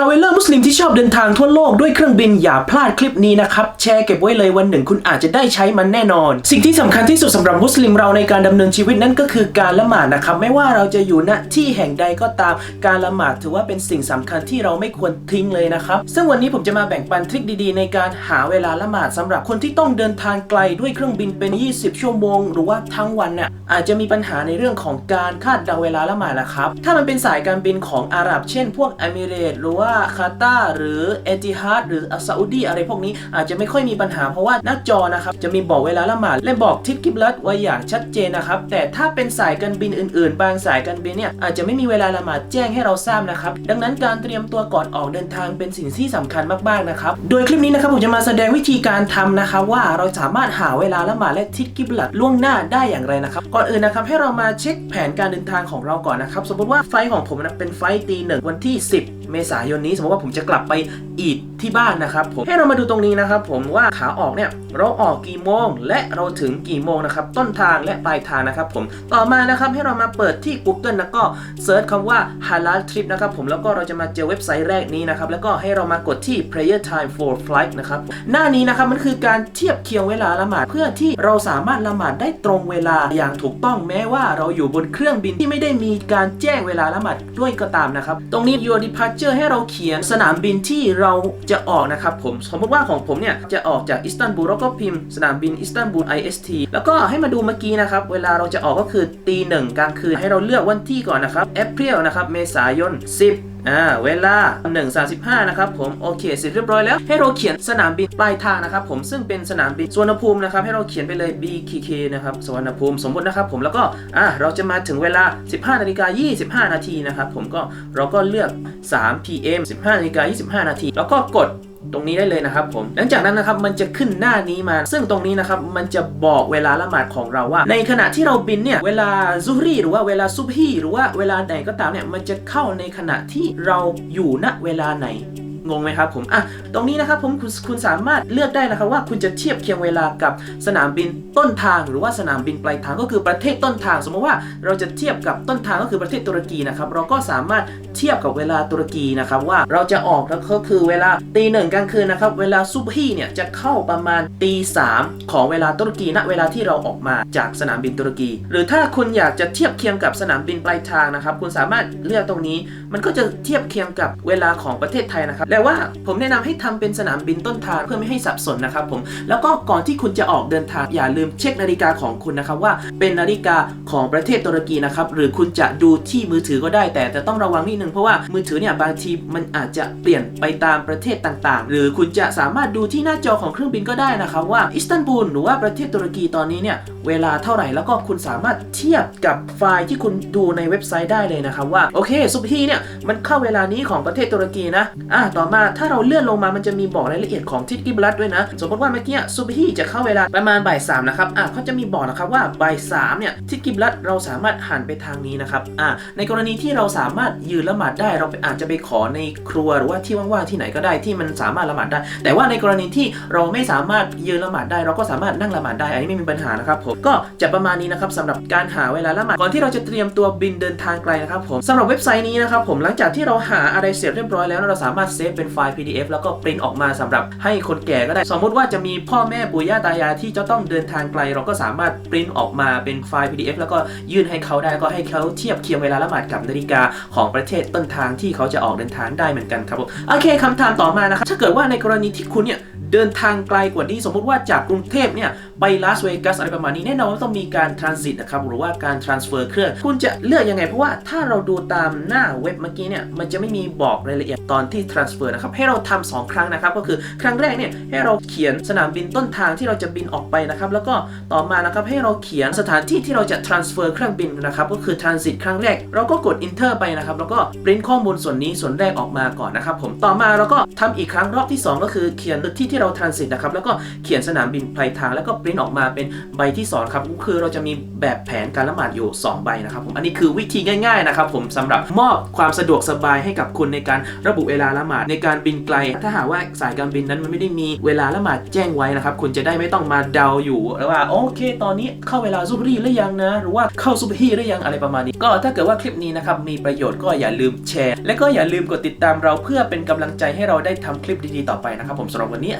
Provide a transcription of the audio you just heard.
ราเวลเลอร์มุสลิมที่ชอบเดินทางทั่วโลกด้วยเครื่องบินอย่าพลาดคลิปนี้นะครับ แชร์เก็บไว้เลยวันหนึ่งคุณอาจจะได้ใช้มันแน่นอน สิ่งที่สำคัญที่สุดสำหรับมุสลิมเราในการดำเนินชีวิตนั้นก็คือการละหมาดนะครับ ไม่ว่าเราจะอยู่ณที่แห่งใดก็ตามการละหมาดถือว่าเป็นสิ่งสำคัญที่เราไม่ควรทิ้งเลยนะครับ ซึ่งวันนี้ผมจะมาแบ่งปันทริคดีๆ ในการหาเวลาละหมาดสำหรับคนที่ต้องเดินทางไกลด้วยเครื่องบินเป็น 20 ชั่วโมง หรือว่าทั้งวันเนี่ยอาจจะมีปัญหาในเรื่องของการคาดเดาเวลาละหมาดนะครับถ้ามันเป็นสายการบินของอาหรับ เช่น พวกเมิเรตหรือว่าคาตาหรือเอติฮัดหรืออซาอุดีอะไรพวกนี้อาจจะไม่ค่อยมีปัญหาเพราะว่าหน้าจอนะครับจะมีบอกเวลาละหมาดและบอกทิศกิบลัตไว้อย่างชัดเจนนะครับแต่ถ้าเป็นสายการบินอื่นๆ บางสายการบินเนี่ยอาจจะไม่มีเวลาละหมาดแจ้งให้เราทราบนะครับดังนั้นการเตรียมตัวก่อนออกเดินทางเป็นสิ่งที่สำคัญมากๆนะครับโดยคลิปนี้นะครับผมจะมาแสดงวิธีการทำนะครับว่าเราสามารถหาเวลาละหมาดและทิศกิบลัตล่วงหน้าได้อย่างไรนะครับก่อนอื่นนะครับให้เรามาเช็คแผนการเดินทางของเราก่อนนะครับสมมติว่าไฟของผมนะเป็นไฟตีหนึ่งวันที่ 10 เมษายนนี้ สมมติว่าผมจะกลับไปอีดที่บ้านนะครับผมให้เรามาดูตรงนี้นะครับผมว่าขาออกเนี่ยเราออกกี่โมง และเราถึงกี่โมงนะครับต้นทางและปลายทางนะครับผมต่อมานะครับให้เรามาเปิดที่ Google แล้วก็เซิร์ชคำว่า halal trip นะครับผมแล้วก็เราจะมาเจอเว็บไซต์แรกนี้นะครับแล้วก็ให้เรามากดที่ prayer time for flight นะครับหน้านี้นะครับมันคือการเทียบเคียงเวลาละหมาดเพื่อที่เราสามารถละหมาดได้ตรงเวลาอย่างถูกต้องแม้ว่าเราอยู่บนเครื่องบินที่ไม่ได้มีการแจ้งเวลาละหมาดด้วยก็ตามนะครับตรงนี้ your departure ให้เราเขียนสนามบินที่เราจะออกนะครับผมสมมติว่าของผมเนี่ยจะออกจากอิสตันบูลแล้วก็พิมพ์สนามบินอิสตันบูล IST แล้วก็ให้มาดูเมื่อกี้นะครับ เวลาเราจะออกก็คือตีหนึ่งกลางคืนให้เราเลือกวันที่ก่อนนะครับแอปเปิลนะครับเมษายน 10 อ่าเวลา 1.35 นะครับผมโอเคเสร็จเรียบร้อยแล้ว ให้เราเขียนสนามบินปลายทางนะครับผมซึ่งเป็นสนามบินสวรรณภูมินะครับให้เราเขียนไปเลย BKK นะครับสวรรณภูมิสมมตินะครับผมแล้วก็อ่าเราจะมาถึงเวลา 15นาฬิกา25 นาทีนะครับผมก็เราก็เลือก 3 PM 15นาฬิกา25 นาทีแล้วก็กด ตรงนี้ได้เลยนะครับผมหลังจากนั้นนะครับมันจะขึ้นหน้านี้มา ซึ่งตรงนี้นะครับมันจะบอกเวลาละหมาดของเราว่า ในขณะที่เราบินเนี่ยเวลาซุรีหรือว่าเวลาซุบฮีหรือว่าเวลาไหนก็ตามเนี่ยมันจะเข้าในขณะที่เราอยู่ณเวลาไหน งงไหมครับผมอะตรงนี้นะครับผมคุณคุณสามารถเลือกได้นะครับว่าคุณจะเทียบเคียงเวลากับสนามบินต้นทาง หรือว่าสนามบินปลายทางก็คือประเทศต้นทาง สมมติว่าเราจะเทียบกับต้นทางก็คือประเทศตุรกีนะครับเราก็สามารถเทียบกับเวลาตุรกีนะครับว่าเราจะออกแล้วก็คือเวลาตีหนึ่งกลางคืนนะครับเวลาซุบฮีเนี่ยจะเข้าประมาณตีสามของเวลาตุรกีณเวลาที่เราออกมาจากสนามบินตุรกี หรือถ้าคุณอยากจะเทียบเคียงกับสนามบินปลายทางนะครับคุณสามารถเลือกตรงนี้ มันก็จะเทียบเคียงกับเวลาของประเทศไทยนะครับแต่ว่าผมแนะนำให้ทำเป็นสนามบินต้นทางเพื่อไม่ให้สับสนนะครับผมแล้วก็ก่อนที่คุณจะออกเดินทางอย่าลืมเช็คนาฬิกาของคุณนะครับว่าเป็นนาฬิกาของประเทศตุรกีนะครับหรือคุณจะดูที่มือถือก็ได้ แต่จะต้องระวังนิดนึงเพราะว่ามือถือเนี่ยบางทีมันอาจจะเปลี่ยนไปตามประเทศต่างๆ หรือคุณจะสามารถดูที่หน้าจอของเครื่องบินก็ได้นะครับว่าอิสตันบูลหรือว่าประเทศตุรกีตอนนี้เนี่ยเวลาเท่าไหร่แล้วก็คุณสามารถเทียบกับไฟล์ที่คุณดูในเว็บไซต์ได้เลยนะครับว่าโอเคซุบฮีเนี่ยมันเข้าเวลานี้ของประเทศตุรกีนะอะตอมาถ้าเราเลื่อนลงมามันจะมีบอกรายละเอียดของทิศกิบลัตด้วยนะ สมมติว่าเมื่อกี้ซุบฮีจะเข้าเวลาประมาณบ่ายสามนะครับอะเขาจะมีบอกนะครับว่าบ่ายสามเนี่ยทิศกิบลัตเราสามารถหันไปทางนี้นะครับอะในกรณีที่เราสามารถยืนละหมาดได้ เราอาจจะไปขอในครัวหรือว่าที่ว่างๆที่ไหนก็ได้ที่มันสามารถละหมาดได้ แต่ว่าในกรณีที่เราไม่สามารถยืนละหมาดได้ เราก็สามารถนั่งละหมาดได้ อันนี้ไม่มีปัญหานะครับผมก็จะประมาณนี้นะครับสำหรับการหาเวลาละหมาดก่อนที่เราจะเตรียมตัวบินเดินทางไกลนะครับผมสำหรับเว็บไซต์นี้นะครับผมหลังจากที่เราหาอะไรเสร็จเรียบร้อยแล้วเราสามารถเซฟเป็นไฟล์ PDF แล้วก็ปริ้นออกมาสำหรับให้คนแก่ก็ได้ สมมติว่าจะมีพ่อแม่ปู่ย่าตายายที่จะต้องเดินทางไกล เราก็สามารถปริ้นออกมาเป็นไฟล์ PDF แล้วก็ยื่นให้เขาได้ก็ให้เขาเทียบเคียงเวลาละหมาดกับนาฬิกาของประเทศต้นทางที่เขาจะออกเดินทางได้เหมือนกันครับผมโอเคคำถามต่อมานะครับถ้าเกิดว่าในกรณีที่คุณเนี่ย เดินทางไกลกว่านี้ สมมติว่าจากกรุงเทพเนี่ยไปลาสเวกัสอะไรประมาณนี้แน่นอนว่าต้องมีการทรานสิตนะครับหรือว่าการ transfer เครื่อง คุณจะเลือกยังไง เพราะว่าถ้าเราดูตามหน้าเว็บเมื่อกี้เนี่ยมันจะไม่มีบอกรายละเอียดตอนที่ transfer นะครับให้เราทำสองครั้งนะครับก็คือครั้งแรกเนี่ยให้เราเขียนสนามบินต้นทางที่เราจะบินออกไปนะครับแล้วก็ต่อมานะครับให้เราเขียนสถานที่ที่เราจะ transfer เครื่องบินนะครับก็คือ transit ครั้งแรก เราก็กด enter ไปนะครับแล้วก็ print ข้อมูลส่วนนี้ส่วนแรกออกมาก่อนนะครับผมต่อมาเราก็ทำอีกครั้งรอบที่สองก็คือเขียนที่ที่เราทรานสิตนะครับแล้วก็เขียนสนามบินปลายทางแล้วก็ปริ้นออกมาเป็นใบที่สอนครับก็คือเราจะมีแบบแผนการละหมาดอยู่ 2 ใบนะครับผมอันนี้คือวิธีง่ายๆนะครับผมสำหรับมอบความสะดวกสบายให้กับคุณในการระบุเวลาละหมาดในการบินไกล ถ้าหากว่าสายการบินนั้นมันไม่ได้มีเวลาละหมาดแจ้งไว้นะครับคุณจะได้ไม่ต้องมาเดาอยู่ว่าโอเค ตอนนี้เข้าเวลาซุบรีหรือยังนะ หรือว่าเข้าซุบฮีหรือยังอะไรประมาณนี้ ก็ถ้าเกิดว่าคลิปนี้นะครับมีประโยชน์ก็อย่าลืมแชร์ และก็อย่าลืมกดติดตามเราเพื่อเป็นกำลังใจให้เราได้ทำคลิปดีๆต่อไปนะครับผมสำหรับวันนี้